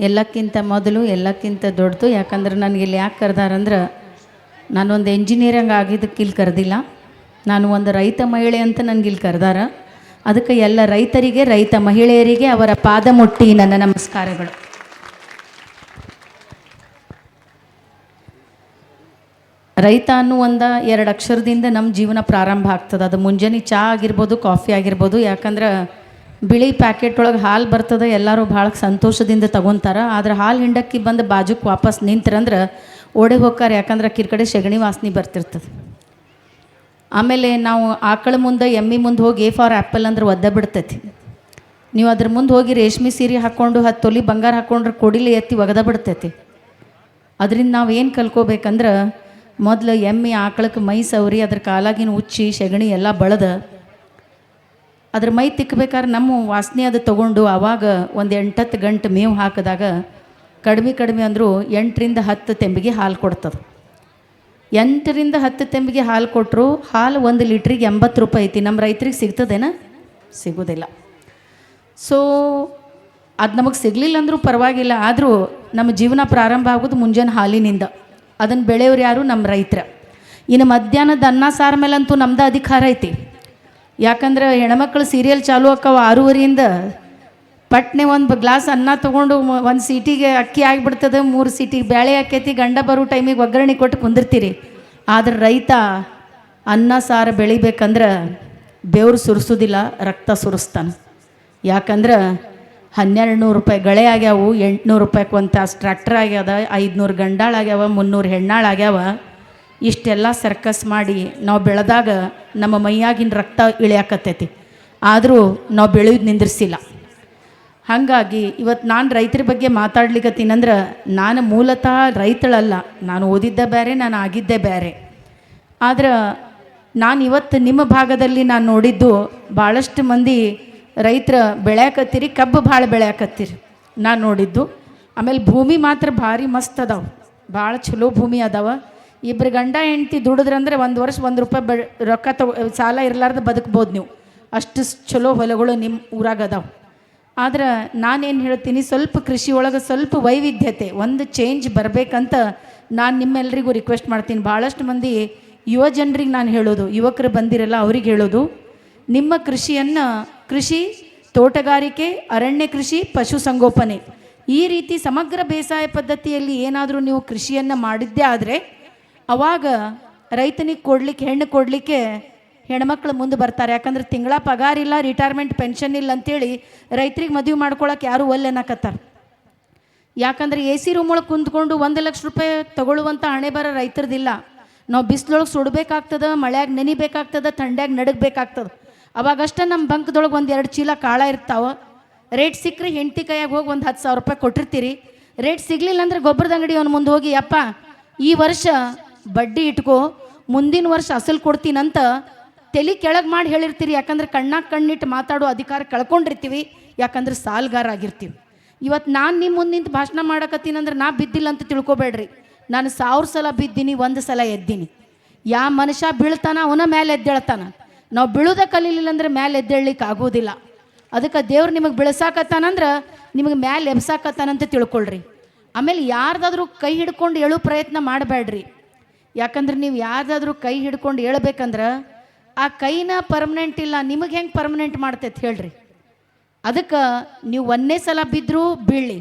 ಎಲ್ಲಕ್ಕಿಂತ ಮೊದಲು, ಎಲ್ಲಕ್ಕಿಂತ ದೊಡ್ಡದು. ಯಾಕಂದ್ರೆ ನನಗೆ ಇಲ್ಲಿ ಯಾಕೆ ಕರೆದಾರಂದ್ರೆ ನಾನೊಂದು ಇಂಜಿನಿಯರಿಂಗ್ ಆಗಿದ್ದಕ್ಕೆ ಇಲ್ಲಿ ಕರೆದಿಲ್ಲ. ನಾನು ಒಂದು ರೈತ ಮಹಿಳೆ ಅಂತ ನನಗೆ ಇಲ್ಲಿ ಕರೆದಾರ. ಅದಕ್ಕೆ ಎಲ್ಲ ರೈತರಿಗೆ, ರೈತ ಮಹಿಳೆಯರಿಗೆ ಅವರ ಪಾದ ಮುಟ್ಟಿ ನನ್ನ ನಮಸ್ಕಾರಗಳು. ರೈತ ಅನ್ನುವಂಥ ಎರಡು ಅಕ್ಷರದಿಂದ ನಮ್ಮ ಜೀವನ ಪ್ರಾರಂಭ ಆಗ್ತದೆ. ಅದು ಮುಂಜಾನೆ ಚಾ ಆಗಿರ್ಬೋದು, ಕಾಫಿ ಆಗಿರ್ಬೋದು. ಯಾಕಂದ್ರೆ ಬಿಳಿ ಪ್ಯಾಕೆಟ್ ಒಳಗೆ ಹಾಲು ಬರ್ತದೆ, ಎಲ್ಲರೂ ಭಾಳ ಸಂತೋಷದಿಂದ ತಗೊತಾರೆ. ಆದ್ರೆ ಹಾಲು ಹಿಂಡಕ್ಕಿ ಬಂದು ಬಾಜುಕ್ಕೆ ವಾಪಸ್ ನಿಂತ್ರಂದ್ರೆ ಓಡೆ ಹೋಗ್ತಾರೆ ಯಾಕಂದ್ರೆ ಕಿರ್ಕಡೆ ಕಡೆ ಸೆಗಣಿ ವಾಸನೆ ಬರ್ತಿರ್ತದೆ. ಆಮೇಲೆ ನಾವು ಆಕಳ ಮುಂದೆ, ಎಮ್ಮಿ ಮುಂದೆ ಹೋಗಿ ಎ ಫಾರ್ ಆ್ಯಪಲ್ ಅಂದ್ರೆ ಒದ್ದ ಬಿಡ್ತೈತಿ. ನೀವು ಅದ್ರ ಮುಂದೆ ಹೋಗಿ ರೇಷ್ಮೆ ಸೀರೆ ಹಾಕ್ಕೊಂಡು ಹತ್ತು ತೊಲಿ ಬಂಗಾರ ಹಾಕ್ಕೊಂಡ್ರೆ ಕೊಡಿಲಿ ಎತ್ತಿ ಒಗದ ಬಿಡ್ತೈತಿ. ಅದರಿಂದ ನಾವು ಏನು ಕಲ್ಕೋಬೇಕಂದ್ರೆ, ಮೊದಲು ಎಮ್ಮೆ ಆಕಳಕ್ಕೆ ಮೈ ಸವರಿ, ಅದ್ರ ಕಾಲಾಗಿನ ಉಚ್ಚಿ, ಸೆಗಣಿ ಎಲ್ಲ ಬಳದ ಅದ್ರ ಮೈ ತಿಕ್ಕಬೇಕಾದ್ರೆ ನಮ್ಮ ವಾಸನೆ ಅದು ತೊಗೊಂಡು ಆವಾಗ ಒಂದು ಎಂಟತ್ತು ಗಂಟೆ ಮೇವು ಹಾಕಿದಾಗ ಕಡಿಮೆ ಕಡಿಮೆ ಅಂದರೂ ಎಂಟರಿಂದ ಹತ್ತು ತೆಂಬಿಗೆ ಹಾಲು ಕೊಡ್ತದೆ. ಎಂಟರಿಂದ ಹತ್ತು ತೆಂಬಿಗೆ ಹಾಲು ಕೊಟ್ಟರು ಹಾಲು ಒಂದು ಲೀಟ್ರಿಗೆ ಎಂಬತ್ತು ರೂಪಾಯಿ ಐತಿ. ನಮ್ಮ ರೈತರಿಗೆ ಸಿಗ್ತದೇನ? ಸಿಗೋದಿಲ್ಲ. ಸೊ ಅದು ನಮಗೆ ಸಿಗಲಿಲ್ಲ ಅಂದರೂ ಪರವಾಗಿಲ್ಲ. ಆದರೂ ನಮ್ಮ ಜೀವನ ಪ್ರಾರಂಭ ಆಗೋದು ಮುಂಜಾನೆ ಹಾಲಿನಿಂದ. ಅದನ್ನು ಬೆಳೆಯೋರು ಯಾರು? ನಮ್ಮ ರೈತರ. ಇನ್ನು ಮಧ್ಯಾಹ್ನದ ಅನ್ನ ಸಾರ ಮೇಲಂತೂ ನಮ್ದು ಅಧಿಕಾರ ಐತಿ. ಯಾಕಂದ್ರೆ ಹೆಣ್ಮಕ್ಳು ಸೀರಿಯಲ್ ಚಾಲು ಆಕ್ಕವ ಆರೂವರೆಯಿಂದ. ಪಟ್ನೆ ಒಂದು ಗ್ಲಾಸ್ ಅನ್ನ ತೊಗೊಂಡು ಒಂದು ಸೀಟಿಗೆ ಅಕ್ಕಿ ಆಗಿಬಿಡ್ತದೆ, ಮೂರು ಸೀಟಿಗೆ ಬೇಳೆ ಹಾಕೈತಿ ಗಂಡ ಬರೋ ಟೈಮಿಗೆ ಒಗ್ಗರಣೆ ಕೊಟ್ಟು ಕುಂದಿರ್ತೀರಿ. ಆದ್ರೆ ರೈತ ಅನ್ನ, ಸಾರು ಬೆಳಿಬೇಕಂದ್ರೆ ಬೆವರು ಸುರಿಸೋದಿಲ್ಲ, ರಕ್ತ ಸುರಿಸ್ತಾನೆ. ಯಾಕಂದ್ರೆ ಹನ್ನೆರಡು ನೂರು ರೂಪಾಯಿ ಗಳೆ ಆಗ್ಯಾವು, ಎಂಟುನೂರು ರೂಪಾಯಿ ಒಂದು ತಾಸು ಟ್ರ್ಯಾಕ್ಟರ್ ಆಗ್ಯದ, ಐದುನೂರು ಗಂಡಾಳಾಗ್ಯಾವ ಮುನ್ನೂರು ಹೆಣ್ಣಾಳು ಆಗ್ಯಾವ. ಇಷ್ಟೆಲ್ಲ ಸರ್ಕಸ್ ಮಾಡಿ ನಾವು ಬೆಳೆದಾಗ ನಮ್ಮ ಮೈಯಾಗಿನ ರಕ್ತ ಇಳಿಯಾಕತ್ತೈತಿ. ಆದರೂ ನಾವು ಬೆಳೆಯೋದು ನಿಂದಿರ್ಸಿಲ್ಲ. ಹಾಗಾಗಿ ಇವತ್ತು ನಾನು ರೈತರ ಬಗ್ಗೆ ಮಾತಾಡ್ಲಿಕ್ಕತ್ತೀನಂದ್ರೆ ನಾನು ಮೂಲತಃ ರೈತಳಲ್ಲ. ನಾನು ಓದಿದ್ದೆ ಬೇರೆ ನಾನು ಆಗಿದ್ದೆ ಬೇರೆ ಆದ್ರೆ ನಾನು ಇವತ್ತು ನಿಮ್ಮ ಭಾಗದಲ್ಲಿ ನಾನು ನೋಡಿದ್ದು ಭಾಳಷ್ಟು ಮಂದಿ ರೈತರ ಬೆಳ್ಯಾಕತ್ತೀರಿ, ಕಬ್ಬು ಭಾಳ ಬೆಳ್ಯಾಕತ್ತೀರಿ ನಾನು ನೋಡಿದ್ದು. ಆಮೇಲೆ ಭೂಮಿ ಮಾತ್ರ ಭಾರಿ ಮಸ್ತ್ ಅದಾವೆ. ಭಾಳ ಚಲೋ ಭೂಮಿ ಅದಾವ. ಇಬ್ಬರು ಗಂಡ ಹೆಂಡ್ತಿ ದುಡಿದ್ರಂದ್ರೆ ಒಂದು ವರ್ಷ ಒಂದು ರೂಪಾಯಿ ಬೆ ರೊಕ್ಕ ತಗೋ ಸಾಲ ಇರಲಾರ್ದು ಬದುಕ್ಬೋದು ನೀವು. ಅಷ್ಟು ಚಲೋ ಹೊಲಗಳು ನಿಮ್ಮ ಊರಾಗ ಅದಾವೆ. ಆದ್ರೆ ನಾನೇನು ಹೇಳ್ತೀನಿ, ಸ್ವಲ್ಪ ಕೃಷಿ ಒಳಗೆ ಸ್ವಲ್ಪ ವೈವಿಧ್ಯತೆ, ಒಂದು ಚೇಂಜ್ ಬರಬೇಕಂತ ನಾನು ನಿಮ್ಮೆಲ್ಲರಿಗೂ ರಿಕ್ವೆಸ್ಟ್ ಮಾಡ್ತೀನಿ. ಭಾಳಷ್ಟು ಮಂದಿ ಯುವ ಜನರಿಗೆ ನಾನು ಹೇಳೋದು, ಯುವಕರು ಬಂದಿರಲ್ಲ ಅವ್ರಿಗೆ ಹೇಳೋದು, ನಿಮ್ಮ ಕೃಷಿಯನ್ನು ಕೃಷಿ, ತೋಟಗಾರಿಕೆ, ಅರಣ್ಯ ಕೃಷಿ ಪಶುಸಂಗೋಪನೆ ಈ ರೀತಿ ಸಮಗ್ರ ಬೇಸಾಯ ಪದ್ಧತಿಯಲ್ಲಿ ಏನಾದರೂ ನೀವು ಕೃಷಿಯನ್ನು ಮಾಡಿದ್ದೇ ಆದರೆ ಅವಾಗ ರೈತನಿಗೆ ಕೊಡ್ಲಿಕ್ಕೆ, ಹೆಣ್ಣು ಕೊಡಲಿಕ್ಕೆ ಹೆಣ್ಮಕ್ಳು ಮುಂದೆ ಬರ್ತಾರೆ. ಯಾಕಂದ್ರೆ ತಿಂಗಳ ಪಗಾರ ಇಲ್ಲ ರಿಟೈರ್ಮೆಂಟ್ ಪೆನ್ಷನ್ ಇಲ್ಲ ಅಂತೇಳಿ ರೈತರಿಗೆ ಮದುವೆ ಮಾಡ್ಕೊಳಕ್ಕೆ ಯಾರು ಒಲ್ಲೆನಾಕತ್ತಾರ ಯಾಕಂದ್ರೆ ಎ ಸಿ ರೂಮ್ ಒಳಗೆ ಕುಂತ್ಕೊಂಡು ಒಂದು ಲಕ್ಷ ರೂಪಾಯಿ ತಗೊಳ್ಳುವಂಥ ಹಣೆ ಬರ ರೈತರದಿಲ್ಲ. ನಾವು ಬಿಸಿಲೊಳಗೆ ಸುಡಬೇಕಾಗ್ತದ, ಮಳೆಯಾಗ ನೆನಿಬೇಕಾಗ್ತದೆ, ಥಂಡ್ಯಾಗ ನಡಗಬೇಕಾಗ್ತದ. ಅವಾಗಷ್ಟೇ ನಮ್ಮ ಬಂಕ್ದೊಳಗೆ ಒಂದು ಎರಡು ಚೀಲ ಕಾಳ ಇರ್ತಾವ. ರೇಟ್ ಸಿಕ್ಕರೆ, ಹೆಂಡತಿ ಕೈಯಾಗ ಹೋಗಿ ಒಂದು ಹತ್ತು ಸಾವಿರ ರೂಪಾಯಿ ಕೊಟ್ಟಿರ್ತೀರಿ. ರೇಟ್ ಸಿಗಲಿಲ್ಲ ಅಂದ್ರೆ ಗೊಬ್ಬರದ ಅಂಗಡಿ ಅವ್ನ ಮುಂದೆ ಹೋಗಿ ಅಪ್ಪ ಈ ವರ್ಷ ಬಡ್ಡಿ ಇಟ್ಕೋ, ಮುಂದಿನ ವರ್ಷ ಅಸಲು ಕೊಡ್ತೀನಂತ ತಲೆ ಕೆಳಗೆ ಮಾಡಿ ಹೇಳಿರ್ತೀರಿ. ಯಾಕಂದ್ರೆ ಕಣ್ಣಾಗ ಕಣ್ಣಿಟ್ಟು ಮಾತಾಡೋ ಅಧಿಕಾರ ಕಳ್ಕೊಂಡಿರ್ತೀವಿ. ಯಾಕಂದ್ರೆ ಸಾಲ್ಗಾರ ಆಗಿರ್ತೀವಿ. ಇವತ್ತು ನಾನು ನಿಮ್ಮ ಮುಂದೆ ನಿಂತು ಭಾಷಣ ಮಾಡಕತ್ತೀನಂದ್ರೆ ನಾ ಬಿದ್ದಿಲ್ಲ ಅಂತ ತಿಳ್ಕೊಬೇಡ್ರಿ. ನಾನು ಸಾವಿರ ಸಲ ಬಿದ್ದೀನಿ, ಒಂದು ಸಲ ಎದ್ದೀನಿ. ಯಾ ಮನುಷ್ಯ ಬೀಳ್ತಾನ, ಅವನ ಮೇಲೆ ಎದ್ದೇಳ್ತಾನ. ನಾವು ಬೀಳೋದ ಕಲೀಲಿಲ್ಲ ಅಂದ್ರೆ ಮೇಲೆ ಎದ್ದೇಳಲಿಕ್ಕೆ ಆಗೋದಿಲ್ಲ. ಅದಕ್ಕೆ ದೇವ್ರು ನಿಮಗೆ ಬೆಳೆಸಾಕತ್ತಾನಂದ್ರೆ ನಿಮಗೆ ಮ್ಯಾಲೆ ಎಬ್ಸಾಕತ್ತಾನಂತ ತಿಳ್ಕೊಳ್ರಿ. ಆಮೇಲೆ ಯಾರ್ದಾದ್ರೂ ಕೈ ಹಿಡ್ಕೊಂಡು ಏಳೋ ಪ್ರಯತ್ನ ಮಾಡಬೇಡ್ರಿ ಯಾಕಂದ್ರೆ ನೀವು ಯಾರ್ದಾದ್ರೂ ಕೈ ಹಿಡ್ಕೊಂಡು ಹೇಳ್ಬೇಕಂದ್ರೆ ಆ ಕೈನ ಪರ್ಮನೆಂಟ್ ಇಲ್ಲ, ನಿಮಗೆ ಹೆಂಗೆ ಪರ್ಮನೆಂಟ್ ಮಾಡ್ತೈತೆ ಹೇಳ್ರಿ. ಅದಕ್ಕೆ ನೀವು ಒಂದನೇ ಸಲ ಬಿದ್ದರೂ ಬೀಳಿ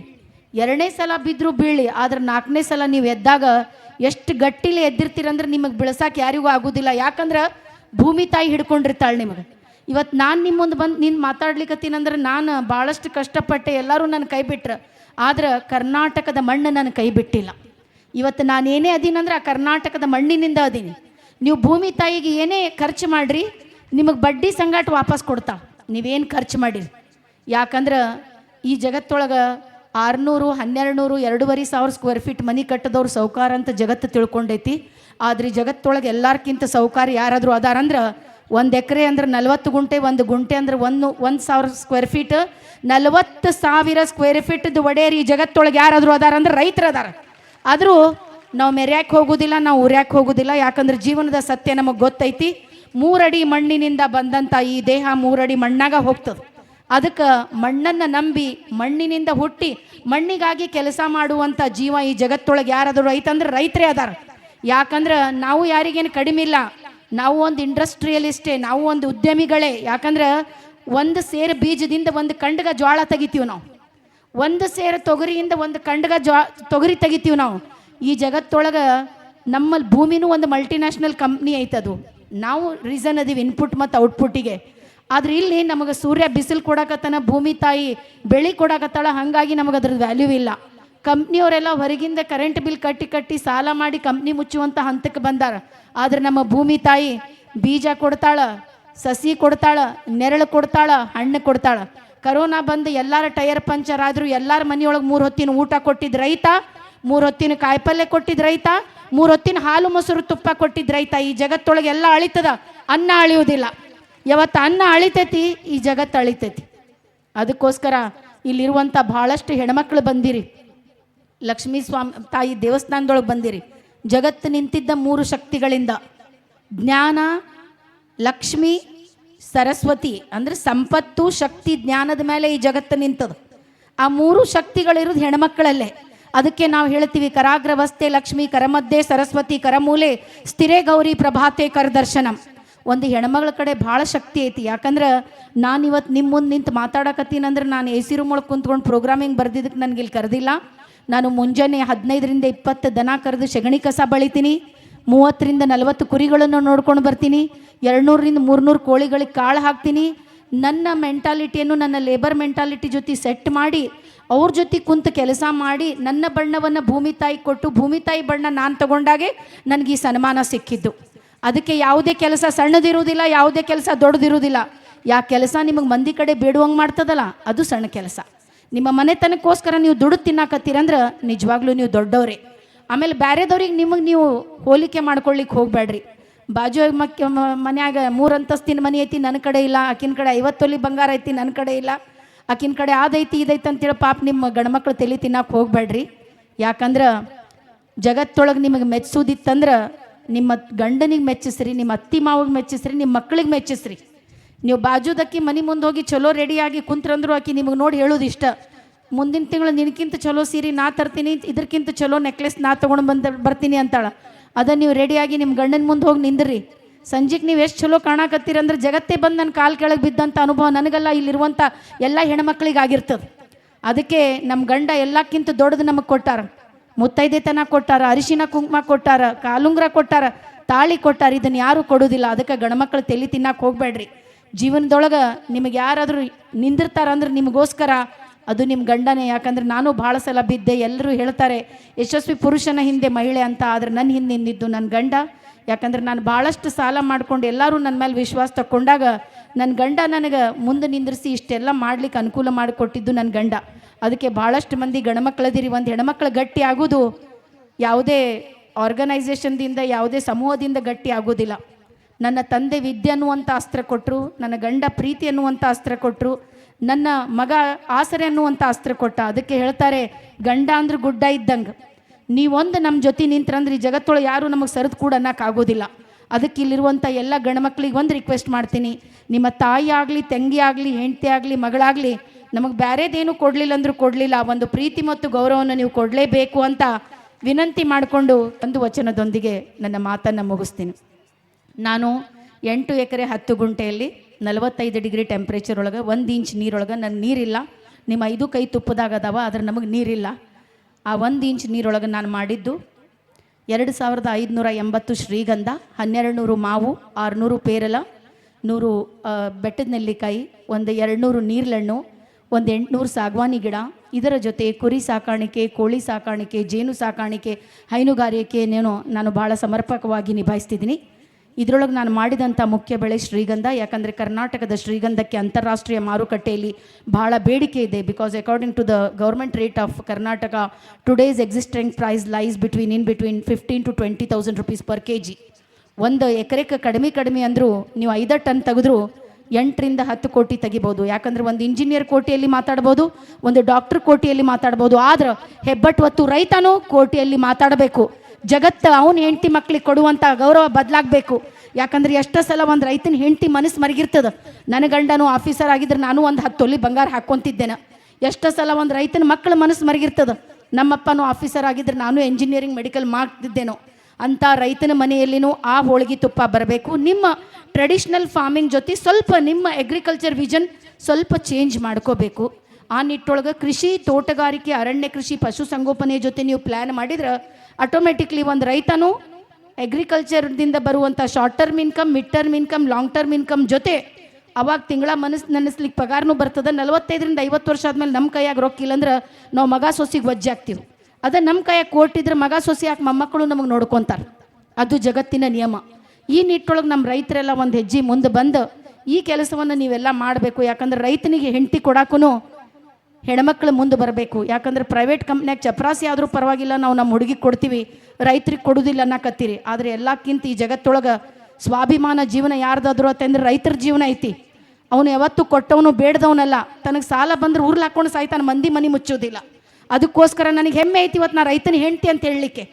ಎರಡನೇ ಸಲ ಬಿದ್ದರೂ ಬೀಳಿ ಆದ್ರೆ ನಾಲ್ಕನೇ ಸಲ ನೀವು ಎದ್ದಾಗ ಎಷ್ಟು ಗಟ್ಟಿಲಿ ಎದ್ದಿರ್ತೀರಂದ್ರೆ ನಿಮಗೆ ಬೆಳೆಸಕ್ಕೆ ಯಾರಿಗೂ ಆಗೋದಿಲ್ಲ. ಯಾಕಂದ್ರೆ ಭೂಮಿ ತಾಯಿ ಹಿಡ್ಕೊಂಡಿರ್ತಾಳೆ ನಿಮಗೆ. ಇವತ್ತು ನಾನು ನಿಮ್ಮ ಮುಂದೆ ಬಂದು ನಿನ್ನ ಮಾತಾಡ್ಲಿಕ್ಕತ್ತೀನಂದ್ರೆ ನಾನು ಭಾಳಷ್ಟು ಕಷ್ಟಪಟ್ಟೆ ಎಲ್ಲರೂ ನನ್ನ ಕೈ ಬಿಟ್ರೆ, ಆದ್ರೆ ಕರ್ನಾಟಕದ ಮಣ್ಣು ನನ್ನ ಕೈ ಬಿಟ್ಟಿಲ್ಲ. ಇವತ್ತು ನಾನು ಏನೇ ಅದೀನಂದ್ರೆ ಆ ಕರ್ನಾಟಕದ ಮಣ್ಣಿನಿಂದ ಅದೀನಿ. ನೀವು ಭೂಮಿ ತಾಯಿಗೆ ಏನೇ ಖರ್ಚು ಮಾಡ್ರಿ, ನಿಮಗೆ ಬಡ್ಡಿ ಸಂಗಾಟ ವಾಪಸ್ ಕೊಡ್ತಾ. ನೀವೇನು ಖರ್ಚು ಮಾಡಿರಿ? ಯಾಕಂದ್ರೆ ಈ ಜಗತ್ತೊಳಗೆ ಆರುನೂರು ಹನ್ನೆರಡು ನೂರು ಎರಡೂವರೆ ಸಾವಿರ ಸ್ಕ್ವೇರ್ ಫೀಟ್ ಮನೆ ಕಟ್ಟದವ್ರು ಸೌಕಾರ ಅಂತ ಜಗತ್ತು ತಿಳ್ಕೊಂಡೈತಿ. ಆದ್ರೆ ಜಗತ್ತೊಳಗೆ ಎಲ್ಲಾರ್ಕಿಂತ ಸೌಕಾರ ಯಾರಾದರೂ ಅದಾರಂದ್ರೆ ಒಂದು ಎಕರೆ ಅಂದ್ರೆ ನಲ್ವತ್ತು ಗುಂಟೆ, ಒಂದು ಗುಂಟೆ ಅಂದ್ರೆ ಒಂದು ಒಂದು ಸಾವಿರ ಸ್ಕ್ವೇರ್ ಫೀಟ್ ನಲವತ್ತು ಸಾವಿರ ಸ್ಕ್ವೇರ್ ಫೀಟ್ದು ಒಡೆಯರಿ ಈ ಜಗತ್ತೊಳಗೆ ಯಾರಾದರೂ ಅದಾರಂದ್ರೆ ರೈತರು ಅದಾರ ಆದರೂ ನಾವು ಮೆರ್ಯಾಕೆ ಹೋಗೋದಿಲ್ಲ, ನಾವು ಉರ್ಯಾಕೆ ಹೋಗೋದಿಲ್ಲ. ಯಾಕಂದ್ರೆ ಜೀವನದ ಸತ್ಯ ನಮಗೆ ಗೊತ್ತೈತಿ. ಮೂರಡಿ ಮಣ್ಣಿನಿಂದ ಬಂದಂಥ ಈ ದೇಹ ಮೂರಡಿ ಮಣ್ಣಾಗ ಹೋಗ್ತದೆ. ಅದಕ್ಕೆ ಮಣ್ಣನ್ನು ನಂಬಿ, ಮಣ್ಣಿನಿಂದ ಹುಟ್ಟಿ, ಮಣ್ಣಿಗಾಗಿ ಕೆಲಸ ಮಾಡುವಂಥ ಜೀವ ಈ ಜಗತ್ತೊಳಗೆ ಯಾರಾದರೂ ರೈತ ಅಂದ್ರೆ ರೈತರೇ ಅದಾರ. ಯಾಕಂದ್ರೆ ನಾವು ಯಾರಿಗೇನು ಕಡಿಮೆ ಇಲ್ಲ. ನಾವು ಒಂದು ಇಂಡಸ್ಟ್ರಿಯಲಿಸ್ಟೇ ನಾವು ಒಂದು ಉದ್ಯಮಿಗಳೇ. ಯಾಕಂದ್ರೆ ಒಂದು ಸೇರು ಬೀಜದಿಂದ ಒಂದು ಕಂಡಗ ಜ್ವಾಳ ತೆಗಿತೀವಿ ನಾವು. ಒಂದು ಸೇರ ತೊಗರಿಯಿಂದ ಒಂದು ಕಂಡಗ ಜ್ವಾ ತೊಗರಿ ತೆಗಿತೀವಿ ನಾವು. ಈ ಜಗತ್ತೊಳಗೆ ನಮ್ಮಲ್ಲಿ ಭೂಮಿನೂ ಒಂದು ಮಲ್ಟಿನ್ಯಾಷನಲ್ ಕಂಪ್ನಿ ಐತದು. ನಾವು ರೀಸನ್ ಅದೀವಿ ಇನ್ಪುಟ್ ಮತ್ತು ಔಟ್ಪುಟ್ಟಿಗೆ ಆದ್ರೆ ಇಲ್ಲಿ ನಮಗೆ ಸೂರ್ಯ ಬಿಸಿಲು ಕೊಡಕತ್ತಾನ, ಭೂಮಿ ತಾಯಿ ಬೆಳೆ ಕೊಡಕತ್ತಾಳ, ಹಾಗಾಗಿ ನಮಗೆ ಅದ್ರದ್ದು ವ್ಯಾಲ್ಯೂ ಇಲ್ಲ. ಕಂಪ್ನಿಯವರೆಲ್ಲ ಹೊರಗಿಂದ ಕರೆಂಟ್ ಬಿಲ್ ಕಟ್ಟಿ ಕಟ್ಟಿ ಸಾಲ ಮಾಡಿ ಕಂಪ್ನಿ ಮುಚ್ಚುವಂಥ ಹಂತಕ್ಕೆ ಬಂದಾರ. ಆದ್ರೆ ನಮ್ಮ ಭೂಮಿ ತಾಯಿ ಬೀಜ ಕೊಡ್ತಾಳ, ಸಸಿ ಕೊಡ್ತಾಳ, ನೆರಳು ಕೊಡ್ತಾಳ, ಹಣ್ಣು ಕೊಡ್ತಾಳ. ಕರೋನಾ ಬಂದು ಎಲ್ಲರ ಟೈರ್ ಪಂಚರ್ ಆದರೂ ಎಲ್ಲರ ಮನೆಯೊಳಗೆ ಮೂರು ಹೊತ್ತಿನ ಊಟ ಕೊಟ್ಟಿದ್ದ ರೈತ, ಮೂರು ಹೊತ್ತಿನ ಕಾಯಿಪಲ್ಯ ಕೊಟ್ಟಿದ್ದ ರೈತ, ಮೂರು ಹೊತ್ತಿನ ಹಾಲು ಮೊಸರು ತುಪ್ಪ ಕೊಟ್ಟಿದ್ದ ರೈತ. ಈ ಜಗತ್ತೊಳಗೆ ಎಲ್ಲ ಅಳಿತದ? ಅನ್ನ ಅಳಿಯುವುದಿಲ್ಲ. ಯಾವತ್ತು ಅನ್ನ ಅಳಿತೈತಿ, ಈ ಜಗತ್ತು ಅಳಿತೈತಿ. ಅದಕ್ಕೋಸ್ಕರ ಇಲ್ಲಿರುವಂಥ ಭಾಳಷ್ಟು ಹೆಣ್ಮಕ್ಳು ಬಂದಿರಿ. ಲಕ್ಷ್ಮೀ ಸ್ವಾಮಿ, ತಾಯಿ ದೇವಸ್ಥಾನದೊಳಗೆ ಬಂದಿರಿ. ಜಗತ್ತು ನಿಂತಿದ್ದ ಮೂರು ಶಕ್ತಿಗಳಿಂದ. ಜ್ಞಾನ, ಲಕ್ಷ್ಮಿ ಸರಸ್ವತಿ ಅಂದ್ರೆ ಸಂಪತ್ತು, ಶಕ್ತಿ, ಜ್ಞಾನದ ಮೇಲೆ ಈ ಜಗತ್ತು ನಿಂತದ. ಆ ಮೂರು ಶಕ್ತಿಗಳಿರೋದು ಹೆಣ್ಮಕ್ಕಳಲ್ಲೇ. ಅದಕ್ಕೆ ನಾವು ಹೇಳ್ತೀವಿ ಕರಾಗ್ರವಸ್ಥೆ ಲಕ್ಷ್ಮಿ, ಕರಮದ್ದೆ, ಸರಸ್ವತಿ, ಕರಮೂಲೆ, ಸ್ಥಿರೇ ಗೌರಿ, ಪ್ರಭಾತೆ, ಕರದರ್ಶನಂ. ಒಂದು ಹೆಣ್ಮಗಳ ಕಡೆ ಭಾಳ ಶಕ್ತಿ ಐತಿ. ಯಾಕಂದ್ರೆ ನಾನು ಇವತ್ತು ನಿಮ್ಮ ಮುಂದೆ ನಿಂತು ಮಾತಾಡಕತ್ತೀನಿ ಅಂದ್ರೆ ನಾನು ಎ ಸಿ ರೂಮ್ ಕುಂತ್ಕೊಂಡು ಪ್ರೋಗ್ರಾಮಿಂಗ್ ಬರ್ದಿದ್ದಕ್ಕೆ ನನಗೆ ಇಲ್ಲಿ ಕರೆದಿಲ್ಲ. ನಾನು ಮುಂಜಾನೆ ಹದಿನೈದರಿಂದ ಇಪ್ಪತ್ತು ದನ ಕರೆದು ಸೆಗಣಿ ಕಸ ಬಳಿತೀನಿ. ಮೂವತ್ತರಿಂದ ನಲವತ್ತು ಕುರಿಗಳನ್ನು ನೋಡ್ಕೊಂಡು ಬರ್ತೀನಿ. ಎರಡುನೂರರಿಂದ ಮೂರ್ನೂರು ಕೋಳಿಗಳಿಗೆ ಕಾಳು ಹಾಕ್ತೀನಿ. ನನ್ನ ಮೆಂಟಾಲಿಟಿಯನ್ನು, ನನ್ನ ಲೇಬರ್ ಮೆಂಟಾಲಿಟಿ ಜೊತೆ ಸೆಟ್ ಮಾಡಿ, ಅವ್ರ ಜೊತೆ ಕುಂತು ಕೆಲಸ ಮಾಡಿ, ನನ್ನ ಬಣ್ಣವನ್ನು ಭೂಮಿ ತಾಯಿ ಕೊಟ್ಟು, ಭೂಮಿ ತಾಯಿ ಬಣ್ಣ ನಾನು ತಗೊಂಡಾಗೆ ನನಗೆ ಈ ಸನ್ಮಾನ ಸಿಕ್ಕಿದ್ದು. ಅದಕ್ಕೆ ಯಾವುದೇ ಕೆಲಸ ಸಣ್ಣದಿರುವುದಿಲ್ಲ, ಯಾವುದೇ ಕೆಲಸ ದೊಡ್ಡದಿರುವುದಿಲ್ಲ. ಯಾ ಕೆಲಸ ನಿಮಗೆ ಮಂದಿ ಕಡೆ ಬೇಡುವಂಗೆ ಮಾಡ್ತದಲ್ಲ, ಅದು ಸಣ್ಣ ಕೆಲಸ. ನಿಮ್ಮ ಮನೆತನಕ್ಕೋಸ್ಕರ ನೀವು ದುಡ್ಡು ತಿನ್ನಾಕತ್ತೀರಂದ್ರೆ ನಿಜವಾಗ್ಲೂ ನೀವು ದೊಡ್ಡವ್ರೆ. ಆಮೇಲೆ ಬ್ಯಾರೆದವ್ರಿಗೆ ನಿಮಗೆ ನೀವು ಹೋಲಿಕೆ ಮಾಡ್ಕೊಳ್ಳಿಕ್ಕೆ ಹೋಗ್ಬೇಡ್ರಿ. ಬಾಜು ಮಕ್ಕ ಮನ್ಯಾಗ ಮೂರು ಅಂತಸ್ತಿನ ಮನೆ ಐತಿ ನನ್ನ ಕಡೆ ಇಲ್ಲ ಆಕಿನ ಕಡೆ ಐವತ್ತು ತೊಲಿ ಬಂಗಾರ ಐತಿ ನನ್ನ ಕಡೆ ಇಲ್ಲ ಆಕಿನ ಕಡೆ ಅದೈತಿ ಇದೈತಿ ಅಂತೇಳಿ ಪಾಪ ನಿಮ್ಮ ಗಂಡ್ಮಕ್ಳು ತಲೆ ತಿನ್ನಕ್ಕೆ ಹೋಗ್ಬೇಡ್ರಿ. ಯಾಕಂದ್ರೆ ಜಗತ್ತೊಳಗೆ ನಿಮಗೆ ಮೆಚ್ಚಿಸೋದಿತ್ತಂದ್ರೆ ನಿಮ್ಮ ಗಂಡನಿಗೆ ಮೆಚ್ಚಿಸ್ರಿ, ನಿಮ್ಮ ಅತ್ತಿ ಮಾವಿಗೆ ಮೆಚ್ಚಿಸ್ರಿ, ನಿಮ್ಮ ಮಕ್ಕಳಿಗೆ ಮೆಚ್ಚಿಸ್ರಿ. ನೀವು ಬಾಜುದಕ್ಕಿ ಮನೆ ಮುಂದೆ ಹೋಗಿ ಚಲೋ ರೆಡಿಯಾಗಿ ಕುಂತ್ರಂದ್ರು ಆಕಿ ನಿಮಗೆ ನೋಡಿ ಹೇಳೋದು ಇಷ್ಟ ಮುಂದಿನ ತಿಂಗಳು ನಿನಕ್ಕಿಂತ ಚಲೋ ಸೀರೆ ನಾ ತರ್ತೀನಿ ಇದಕ್ಕಿಂತ ಚಲೋ ನೆಕ್ಲೆಸ್ ನಾ ತೊಗೊಂಡು ಬಂದ ಬರ್ತೀನಿ ಅಂತಾಳೆ. ಅದ ನೀವು ರೆಡಿಯಾಗಿ ನಿಮ್ಮ ಗಂಡನ ಮುಂದೆ ಹೋಗಿ ನಿಂದ್ರಿ. ಸಂಜೆಗೆ ನೀವು ಎಷ್ಟು ಚಲೋ ಕಾಣಕತ್ತೀರಂದ್ರೆ ಜಗತ್ತೇ ಬಂದು ನನ್ನ ಕಾಲು ಕೆಳಗೆ ಬಿದ್ದಂಥ ಅನುಭವ ನನಗಲ್ಲ ಇಲ್ಲಿರುವಂಥ ಎಲ್ಲ ಹೆಣ್ಮಕ್ಳಿಗೆ ಆಗಿರ್ತದೆ. ಅದಕ್ಕೆ ನಮ್ಮ ಗಂಡ ಎಲ್ಲಕ್ಕಿಂತ ದೊಡ್ಡದು ನಮಗೆ ಕೊಟ್ಟಾರ. ಮುತ್ತೈದೆತನ ಕೊಟ್ಟಾರ, ಅರಿಶಿನ ಕುಂಕುಮ ಕೊಟ್ಟಾರ, ಕಾಲುಂಗ್ರ ಕೊಟ್ಟಾರ, ತಾಳಿ ಕೊಟ್ಟಾರ ಇದನ್ನು ಯಾರು ಕೊಡೋದಿಲ್ಲ. ಅದಕ್ಕೆ ಗಂಡ್ಮಕ್ಳು ತೆಲಿ ತಿನ್ನಕ್ಕೆ ಹೋಗಬೇಡ್ರಿ. ಜೀವನದೊಳಗೆ ನಿಮಗೆ ಯಾರಾದರೂ ನಿಂದಿರ್ತಾರಂದ್ರೆ ನಿಮಗೋಸ್ಕರ ಅದು ನಿಮ್ಮ ಗಂಡನೇ, ಯಾಕಂದ್ರೆ ನಾನು ಭಾಳ ಸಲ ಬಿದ್ದೆ. ಎಲ್ಲರೂ ಹೇಳ್ತಾರೆ, ಯಶಸ್ವಿ ಪುರುಷನ ಹಿಂದೆ ಮಹಿಳೆ ಅಂತ, ಆದರೆ ನನ್ನ ಹಿಂದೆ ನಿಂದಿದ್ದು ನನ್ನ ಗಂಡ. ಯಾಕಂದ್ರೆ ನಾನು ಭಾಳಷ್ಟು ಸಾಲ ಮಾಡ್ಕೊಂಡು ಎಲ್ಲರೂ ನನ್ನ ಮೇಲೆ ವಿಶ್ವಾಸ ತಗೊಂಡಾಗ ನನ್ನ ಗಂಡ ನನಗೆ ಮುಂದೆ ನಿಂದ್ರಿಸಿ ಇಷ್ಟೆಲ್ಲ ಮಾಡ್ಲಿಕ್ಕೆ ಅನುಕೂಲ ಮಾಡಿಕೊಟ್ಟಿದ್ದು ನನ್ನ ಗಂಡ. ಅದಕ್ಕೆ ಭಾಳಷ್ಟು ಮಂದಿ ಗಣಮಕ್ಕಳದಿರಿ ಒಂದು ಹೆಣ್ಮಕ್ಳು ಗಟ್ಟಿ ಆಗೋದು ಯಾವುದೇ ಆರ್ಗನೈಸೇಷನ್ದಿಂದ, ಯಾವುದೇ ಸಮೂಹದಿಂದ ಗಟ್ಟಿ ಆಗೋದಿಲ್ಲ. ನನ್ನ ತಂದೆ ವಿದ್ಯೆ ಅನ್ನುವಂಥ ಅಸ್ತ್ರ ಕೊಟ್ಟರು ನನ್ನ ಗಂಡ ಪ್ರೀತಿ ಅನ್ನುವಂಥ ಅಸ್ತ್ರ ಕೊಟ್ಟರು ನನ್ನ ಮಗ ಆಸರೆ ಅನ್ನುವಂಥ ಅಸ್ತ್ರ ಕೊಟ್ಟ. ಅದಕ್ಕೆ ಹೇಳ್ತಾರೆ, ಗಂಡ ಅಂದ್ರೆ ಗುಡ್ಡ ಇದ್ದಂಗೆ. ನೀವೊಂದು ನಮ್ಮ ಜೊತೆ ನಿಂತ್ರಂದ್ರೆ ಈ ಜಗತ್ತೊಳಗೆ ಯಾರು ನಮಗೆ ಸರಿದು ಕೂಡ ಅನ್ನೋಕ್ಕಾಗೋದಿಲ್ಲ ಅದಕ್ಕೆ ಇಲ್ಲಿರುವಂಥ ಎಲ್ಲ ಗಂಡ್ಮಕ್ಳಿಗೆ ಒಂದು ರಿಕ್ವೆಸ್ಟ್ ಮಾಡ್ತೀನಿ. ನಿಮ್ಮ ತಾಯಿ ಆಗಲಿ, ತಂಗಿ ಆಗಲಿ, ಹೆಂಡತಿ ಆಗಲಿ, ಮಗಳಾಗಲಿ, ನಮಗೆ ಬೇರೆದೇನು ಕೊಡಲಿಲ್ಲ ಅಂದರೂ ಕೊಡಲಿಲ್ಲ. ಒಂದು ಪ್ರೀತಿ ಮತ್ತು ಗೌರವವನ್ನು ನೀವು ಕೊಡಲೇಬೇಕು ಅಂತ ವಿನಂತಿ ಮಾಡಿಕೊಂಡು ಒಂದು ವಚನದೊಂದಿಗೆ ನನ್ನ ಮಾತನ್ನು ಮುಗಿಸ್ತೀನಿ. ನಾನು ಎಂಟು ಎಕರೆ ಹತ್ತು ಗುಂಟೆಯಲ್ಲಿ ನಲವತ್ತೈದು ಡಿಗ್ರಿ ಟೆಂಪ್ರೇಚರ್ ಒಳಗೆ, ಒಂದು ಇಂಚ್ ನೀರೊಳಗೆ. ನನ್ನ ನೀರಿಲ್ಲ. ನಿಮ್ಮ ಐದು ಕೈ ತುಪ್ಪದಾಗ ಅದಾವ ಆದ್ರೆ ನಮಗೆ ನೀರಿಲ್ಲ. ಆ ಒಂದು ಇಂಚ್ ನೀರೊಳಗೆ ನಾನು ಮಾಡಿದ್ದು ಎರಡು ಸಾವಿರದ ಐದುನೂರ ಎಂಬತ್ತು ಶ್ರೀಗಂಧ ಹನ್ನೆರಡು ನೂರು ಮಾವು, ಆರುನೂರು ಪೇರಲ, ನೂರು ಬೆಟ್ಟದ ನೆಲ್ಲಿಕಾಯಿ, ಒಂದು ಎರಡು ನೂರು ನೀರ್ಲೆಣ್ಣು, ಒಂದು ಎಂಟುನೂರು ಸಾಗವಾನಿ ಗಿಡ. ಇದರ ಜೊತೆ ಕುರಿ ಸಾಕಾಣಿಕೆ, ಕೋಳಿ ಸಾಕಾಣಿಕೆ, ಜೇನು ಸಾಕಾಣಿಕೆ ಹೈನುಗಾರಿಕೆಯನ್ನೇನೋ ನಾನು ಭಾಳ ಸಮರ್ಪಕವಾಗಿ ನಿಭಾಯಿಸ್ತಿದ್ದೀನಿ. ಇದರೊಳಗೆ ನಾನು ಮಾಡಿದಂಥ ಮುಖ್ಯ ಬೆಳೆ ಶ್ರೀಗಂಧ. ಯಾಕಂದರೆ ಕರ್ನಾಟಕದ ಶ್ರೀಗಂಧಕ್ಕೆ ಅಂತಾರಾಷ್ಟ್ರೀಯ ಮಾರುಕಟ್ಟೆಯಲ್ಲಿ ಭಾಳ ಬೇಡಿಕೆ ಇದೆ. Because according to the government rate of Karnataka today's existing price lies between in between fifteen to twenty thousand rupees per K G ಒಂದು ಎಕರೆಗೆ ಕಡಿಮೆ ಕಡಿಮೆ ಅಂದರೂ ನೀವು ಐದು ಟನ್ ತೆಗೆದ್ರು ಎಂಟರಿಂದ ಹತ್ತು ಕೋಟಿ ತೆಗಿಬೋದು. ಯಾಕಂದ್ರೆ ಒಂದು ಇಂಜಿನಿಯರ್ ಕೋಟಿಯಲ್ಲಿ ಮಾತಾಡ್ಬೋದು, ಒಂದು ಡಾಕ್ಟರ್ ಕೋಟಿಯಲ್ಲಿ ಮಾತಾಡ್ಬೋದು. ಆದ್ರೆ ಹೆಬ್ಬಟ್ಟು ಹೊತ್ತು ರೈತನೂ ಕೋಟಿಯಲ್ಲಿ ಮಾತಾಡಬೇಕು. ಜಗತ್ತು ಅವನ ಹೆಂಡತಿ ಮಕ್ಕಳಿಗೆ ಕೊಡುವಂಥ ಗೌರವ ಬದಲಾಗಬೇಕು. ಯಾಕಂದ್ರೆ ಎಷ್ಟೋ ಸಲ ಒಂದು ರೈತನ ಹೆಂಡತಿ ಮನಸ್ಸು ಮರಗಿರ್ತದ. ನನ್ನ ಗಂಡನು ಆಫೀಸರ್ ಆಗಿದ್ರೆ ನಾನು ಒಂದು ಹತ್ತು ತೊಲಿ ಬಂಗಾರ ಹಾಕ್ಕೊಂತಿದ್ದೇನೆ. ಎಷ್ಟೋ ಸಲ ಒಂದು ರೈತನ ಮಕ್ಕಳ ಮನಸ್ಸು ಮರಗಿರ್ತದ. ನಮ್ಮಪ್ಪನೂ ಆಫೀಸರ್ ಆಗಿದ್ರೆ ನಾನು ಎಂಜಿನಿಯರಿಂಗ್ ಮೆಡಿಕಲ್ ಮಾಡ್ತಿದ್ದೇನೋ. ಅಂಥ ರೈತನ ಮನೆಯಲ್ಲಿನೂ ಆ ಹೋಳಿಗೆ ತುಪ್ಪ ಬರಬೇಕು. ನಿಮ್ಮ ಟ್ರೆಡಿಷ್ನಲ್ ಫಾರ್ಮಿಂಗ್ ಜೊತೆ ಸ್ವಲ್ಪ ನಿಮ್ಮ ಅಗ್ರಿಕಲ್ಚರ್ ವಿಷನ್ ಸ್ವಲ್ಪ ಚೇಂಜ್ ಮಾಡ್ಕೋಬೇಕು. ಆ ನಿಟ್ಟೊಳಗೆ ಕೃಷಿ ತೋಟಗಾರಿಕೆ, ಅರಣ್ಯ ಕೃಷಿ ಪಶುಸಂಗೋಪನೆ ಜೊತೆ ನೀವು ಪ್ಲ್ಯಾನ್ ಮಾಡಿದ್ರೆ ಆಟೋಮೆಟಿಕ್ಲಿ ಒಂದು ರೈತನು ಅಗ್ರಿಕಲ್ಚರ್ದಿಂದ ಬರುವಂಥ short term income mid term income long term income ಜೊತೆ ಅವಾಗ ತಿಂಗಳ ಮನಸ್ಸು ನೆನೆಸ್ಲಿಕ್ಕೆ ಪಗಾರನೂ ಬರ್ತದೆ. ನಲವತ್ತೈದರಿಂದ ಐವತ್ತು ವರ್ಷ ಆದಮೇಲೆ ನಮ್ಮ ಕೈಯಾಗ ರೊಕ್ಕಿಲ್ಲ ಅಂದ್ರೆ ನಾವು ಮಗ ಸೊಸಿಗೆ ವಜ್ಜೆ ಆಗ್ತೀವಿ ಅದ ನಮ್ಮ ಕೈಯಾಗ ಕೊಟ್ಟಿದ್ರೆ ಮಗ ಸೊಸಿ ಯಾಕೆ ಮೊಮ್ಮಕ್ಕಳು ನಮಗೆ ನೋಡ್ಕೊಂತಾರೆ. ಅದು ಜಗತ್ತಿನ ನಿಯಮ. ಈ ನಿಟ್ಟೊಳಗೆ ನಮ್ಮ ರೈತರೆಲ್ಲ ಒಂದು ಹೆಜ್ಜೆ ಮುಂದೆ ಬಂದು ಈ ಕೆಲಸವನ್ನು ನೀವೆಲ್ಲ ಮಾಡಬೇಕು. ಯಾಕಂದ್ರೆ ರೈತನಿಗೆ ಹೆಂಡತಿ ಕೊಡಾಕೂ ಹೆಣ್ಮಕ್ಳು ಮುಂದೆ ಬರಬೇಕು. ಯಾಕಂದ್ರೆ ಪ್ರೈವೇಟ್ ಕಂಪ್ನ್ಯಾಗ ಚಪರಾಸಿ ಆದರೂ ಪರವಾಗಿಲ್ಲ, ನಾವು ನಮ್ಮ ಹುಡುಗಿ ಕೊಡ್ತೀವಿ, ರೈತರಿಗೆ ಕೊಡೋದಿಲ್ಲ ಅನ್ನಕತ್ತೀರಿ. ಆದರೆ ಎಲ್ಲಕ್ಕಿಂತ ಈ ಜಗತ್ತೊಳಗೆ ಸ್ವಾಭಿಮಾನ ಜೀವನ ಯಾರ್ದಾದ್ರು ಅಂತಂದ್ರೆ ರೈತರ ಜೀವನ ಐತಿ. ಅವನು ಯಾವತ್ತೂ ಕೊಟ್ಟವನು ಬೇಡ್ದವನಲ್ಲ. ತನಗೆ ಸಾಲ ಬಂದ್ರೆ ಊರ್ಲ ಹಾಕೊಂಡು ಸಾಯ್ತಾನೆ, ಮಂದಿ ಮನೆ ಮುಚ್ಚೋದಿಲ್ಲ. ಅದಕ್ಕೋಸ್ಕರ ನನಗೆ ಹೆಮ್ಮೆ ಐತಿ ಇವತ್ತು ನಾ ರೈತನ ಹೆಂಡತಿ ಅಂತ ಹೇಳಲಿಕ್ಕೆ.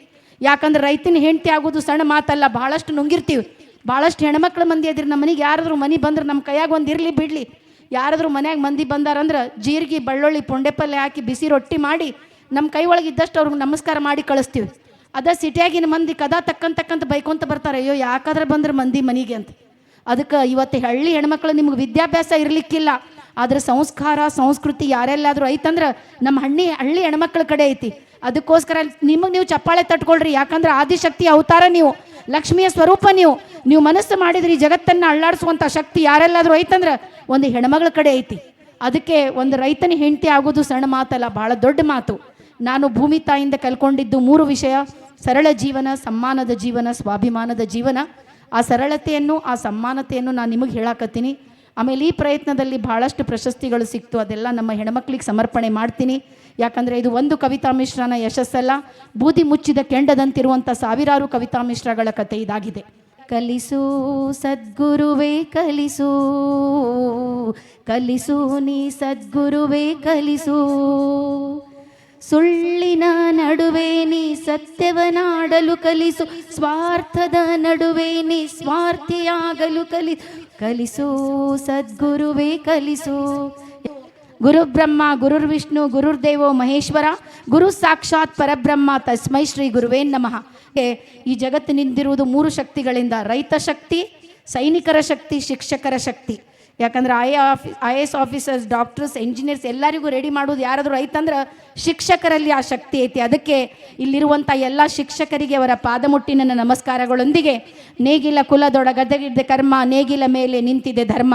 ಯಾಕಂದ್ರೆ ರೈತನ ಹೆಂಡತಿ ಆಗೋದು ಸಣ್ಣ ಮಾತಲ್ಲ, ಭಾಳಷ್ಟು ನುಂಗಿರ್ತೀವಿ. ಭಾಳಷ್ಟು ಹೆಣ್ಮಕ್ಳು ಮಂದಿ ಅದ್ರಿ ನಮ್ಮ ಮನೆಗೆ ಯಾರಾದರೂ ಮನೆ ಬಂದ್ರೆ ನಮ್ಮ ಕೈಯಾಗ ಒಂದು ಇರಲಿ, ಬಿಡಲಿ. ಯಾರಾದ್ರೂ ಮನ್ಯಾಗ ಮಂದಿ ಬಂದಾರಂದ್ರೆ ಜೀರಿಗೆ, ಬೆಳ್ಳುಳ್ಳಿ ಪೊಂಡೆ ಪಲ್ಯ ಹಾಕಿ ಬಿಸಿ ರೊಟ್ಟಿ ಮಾಡಿ ನಮ್ಮ ಕೈ ಒಳಗೆ ಇದ್ದಷ್ಟು ಅವ್ರಿಗೆ ನಮಸ್ಕಾರ ಮಾಡಿ ಕಳಿಸ್ತೀವಿ. ಅದ ಸಿಟಿಯಾಗಿನ ಮಂದಿ ಕದಾ ತಕ್ಕಂತ ತಕ್ಕಂತ ಬೈಕೊಂತ ಬರ್ತಾರೆ, ಅಯ್ಯೋ ಯಾಕಾದ್ರೆ ಬಂದ್ರೆ ಮಂದಿ ಮನೆಗೆ ಅಂತ. ಅದಕ್ಕೆ ಇವತ್ತು ಹಳ್ಳಿ ಹೆಣ್ಮಕ್ಳು ನಿಮ್ಗೆ ವಿದ್ಯಾಭ್ಯಾಸ ಇರಲಿಕ್ಕಿಲ್ಲ, ಆದರೆ ಸಂಸ್ಕಾರ, ಸಂಸ್ಕೃತಿ ಯಾರೆಲ್ಲಾದರೂ ಐತಂದ್ರೆ ನಮ್ಮ ಹಣ್ಣಿ, ಹಳ್ಳಿ ಹೆಣ್ಮಕ್ಳ ಕಡೆ ಐತಿ. ಅದಕ್ಕೋಸ್ಕರ ನಿಮಗೆ ನೀವು ಚಪ್ಪಾಳೆ ತಟ್ಕೊಳ್ರಿ, ಯಾಕಂದ್ರೆ ಆದಿಶಕ್ತಿ ಅವತಾರ ನೀವು. ಲಕ್ಷ್ಮಿಯ ಸ್ವರೂಪ ನೀವು. ನೀವು ಮನಸ್ಸು ಮಾಡಿದ್ರೆ ಈ ಜಗತ್ತನ್ನು ಅಳ್ಳಾಡಿಸುವಂಥ ಶಕ್ತಿ ಯಾರೆಲ್ಲಾದ್ರೂ ಐತಂದ್ರೆ ಒಂದು ಹೆಣ್ಮಗಳ ಕಡೆ ಐತಿ. ಅದಕ್ಕೆ ಒಂದು ರೈತನ ಹೆಂಡತಿ ಆಗೋದು ಸಣ್ಣ ಮಾತಲ್ಲ, ಬಹಳ ದೊಡ್ಡ ಮಾತು. ನಾನು ಭೂಮಿ ತಾಯಿಂದ ಕಲ್ಕೊಂಡಿದ್ದು ಮೂರು ವಿಷಯ. ಸರಳ ಜೀವನ, ಸಮ್ಮಾನದ ಜೀವನ, ಸ್ವಾಭಿಮಾನದ ಜೀವನ. ಆ ಸರಳತೆಯನ್ನು, ಆ ಸಮ್ಮಾನತೆಯನ್ನು ನಾನು ನಿಮಗೆ ಹೇಳಾಕತ್ತೀನಿ. ಆಮೇಲೆ ಈ ಪ್ರಯತ್ನದಲ್ಲಿ ಬಹಳಷ್ಟು ಪ್ರಶಸ್ತಿಗಳು ಸಿಕ್ತು. ಅದೆಲ್ಲ ನಮ್ಮ ಹೆಣ್ಮಕ್ಳಿಗೆ ಸಮರ್ಪಣೆ ಮಾಡ್ತೀನಿ. ಯಾಕಂದರೆ ಇದು ಒಂದು ಕವಿತಾ ಮಿಶ್ರನ ಯಶಸ್ಸಲ್ಲ, ಬೂದಿ ಮುಚ್ಚಿದ ಕೆಂಡದಂತಿರುವಂಥ ಸಾವಿರಾರು ಕವಿತಾ ಮಿಶ್ರಗಳ ಕತೆ ಇದಾಗಿದೆ. ಕಲಿಸು ಸದ್ಗುರುವೇ, ಕಲಿಸು. ಕಲಿಸು ನೀ ಸದ್ಗುರುವೇ, ಕಲಿಸು. ಸುಳ್ಳಿನ ನಡುವೆ ನೀ ಸತ್ಯವನಾಡಲು ಕಲಿಸು. ಸ್ವಾರ್ಥದ ನಡುವೆ ನೀ ಸ್ವಾರ್ಥಿಯಾಗಲು ಕಲಿ ಕಲಿಸು, ಸದ್ಗುರುವೇ ಕಲಿಸು. ಗುರು ಬ್ರಹ್ಮ ಗುರುರ್ ವಿಷ್ಣು ಗುರುರ್ದೇವೋ ಮಹೇಶ್ವರ, ಗುರು ಸಾಕ್ಷಾತ್ ಪರಬ್ರಹ್ಮ, ತಸ್ಮೈ ಶ್ರೀ ಗುರುವೇ ನಮಃ. ಈ ಜಗತ್ತಿನಿಂದಿರುವುದು ಮೂರು ಶಕ್ತಿಗಳಿಂದ ರೈತ ಶಕ್ತಿ, ಸೈನಿಕರ ಶಕ್ತಿ, ಶಿಕ್ಷಕರ ಶಕ್ತಿ. ಯಾಕಂದ್ರೆ I office I S officers doctors engineers ಎಲ್ಲರಿಗೂ ರೆಡಿ ಮಾಡೋದು ಯಾರಾದರೂ ಐತಂದ್ರೆ ಶಿಕ್ಷಕರಲ್ಲಿ ಆ ಶಕ್ತಿ ಐತಿ. ಅದಕ್ಕೆ ಇಲ್ಲಿರುವಂಥ ಎಲ್ಲ ಶಿಕ್ಷಕರಿಗೆ ಅವರ ನನ್ನ ನಮಸ್ಕಾರಗಳೊಂದಿಗೆ ನೇಗಿಲ ಕುಲದೊಡಗದಗಿದ್ದ ಕರ್ಮ, ನೇಗಿಲ ಮೇಲೆ ನಿಂತಿದೆ ಧರ್ಮ.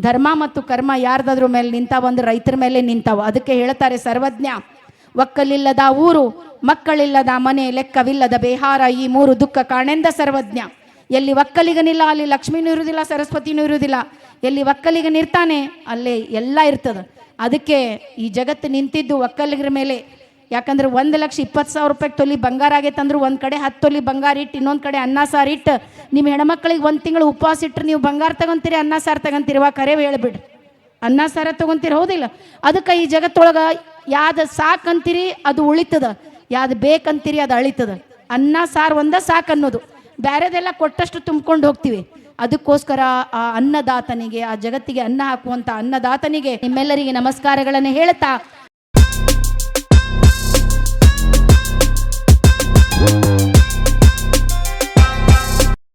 ಧರ್ಮ ಮತ್ತು ಕರ್ಮ ಯಾರ್ದಾದ್ರ ಮೇಲೆ ನಿಂತಾವ ಅಂದ್ರೆ ರೈತರ ಮೇಲೆ ನಿಂತಾವ. ಅದಕ್ಕೆ ಹೇಳ್ತಾರೆ ಸರ್ವಜ್ಞ, ಒಕ್ಕಲಿಲ್ಲದ ಊರು, ಮಕ್ಕಳಿಲ್ಲದ ಮನೆ, ಲೆಕ್ಕವಿಲ್ಲದ ಬೇಹಾರ, ಈ ಮೂರು ದುಃಖ ಕಾಣೆಂದ ಸರ್ವಜ್ಞ. ಎಲ್ಲಿ ಒಕ್ಕಲಿಗನಿಲ್ಲ, ಅಲ್ಲಿ ಲಕ್ಷ್ಮೀನೂ ಇರುವುದಿಲ್ಲ, ಸರಸ್ವತಿನೂ ಇರುವುದಿಲ್ಲ. ಎಲ್ಲಿ ಒಕ್ಕಲಿಗನಿರ್ತಾನೆ ಅಲ್ಲೇ ಎಲ್ಲ ಇರ್ತದೆ. ಅದಕ್ಕೆ ಈ ಜಗತ್ತು ನಿಂತಿದ್ದು ಒಕ್ಕಲಿಗರ ಮೇಲೆ. ಯಾಕಂದ್ರೆ ಒಂದು ಲಕ್ಷ ಇಪ್ಪತ್ತು ಸಾವಿರ ರೂಪಾಯಿ ತೊಲಿ ಬಂಗಾರ ಆಗೈತಂದ್ರೆ ಒಂದು ಕಡೆ ಹತ್ತು ತೊಲಿ ಬಂಗಾರ ಇಟ್ಟು, ಇನ್ನೊಂದು ಕಡೆ ಅನ್ನ ಸಾರು ಇಟ್ಟು ನಿಮ್ಮ ಹೆಣ್ಮಕ್ಳಿಗೆ ಒಂದು ತಿಂಗಳು ಉಪವಾಸ ಇಟ್ಟರೆ ನೀವು ಬಂಗಾರ ತಗೊಂತೀರಿ, ಅನ್ನ ಸಾರು ತಗೊಂತೀರಿ, ವಾ ಕರೆ ಹೇಳ್ಬಿಡ್ರಿ. ಅನ್ನ ಸಾರ ತಗೊಂತೀರಿ, ಹೌದಿಲ್ಲ. ಅದಕ್ಕೆ ಈ ಜಗತ್ತೊಳಗೆ ಯಾವ್ದು ಸಾಕಂತೀರಿ, ಅದು ಉಳಿತದ. ಯಾವ್ದು ಬೇಕಂತೀರಿ, ಅದು ಅಳಿತದ. ಅನ್ನ ಸಾರು ಒಂದ ಸಾಕು ಅನ್ನೋದು. ಬೇರೆದೆಲ್ಲ ಕೊಟ್ಟಷ್ಟು ತುಂಬ್ಕೊಂಡು ಹೋಗ್ತೀವಿ. ಅದಕ್ಕೋಸ್ಕರ ಆ ಅನ್ನದಾತನಿಗೆ ಆ ಜಗತ್ತಿಗೆ ಅನ್ನ ಹಾಕುವಂತ ಅನ್ನದಾತನಿಗೆ ನಿಮ್ಮೆಲ್ಲರಿಗೆ ನಮಸ್ಕಾರಗಳನ್ನು ಹೇಳ್ತಾ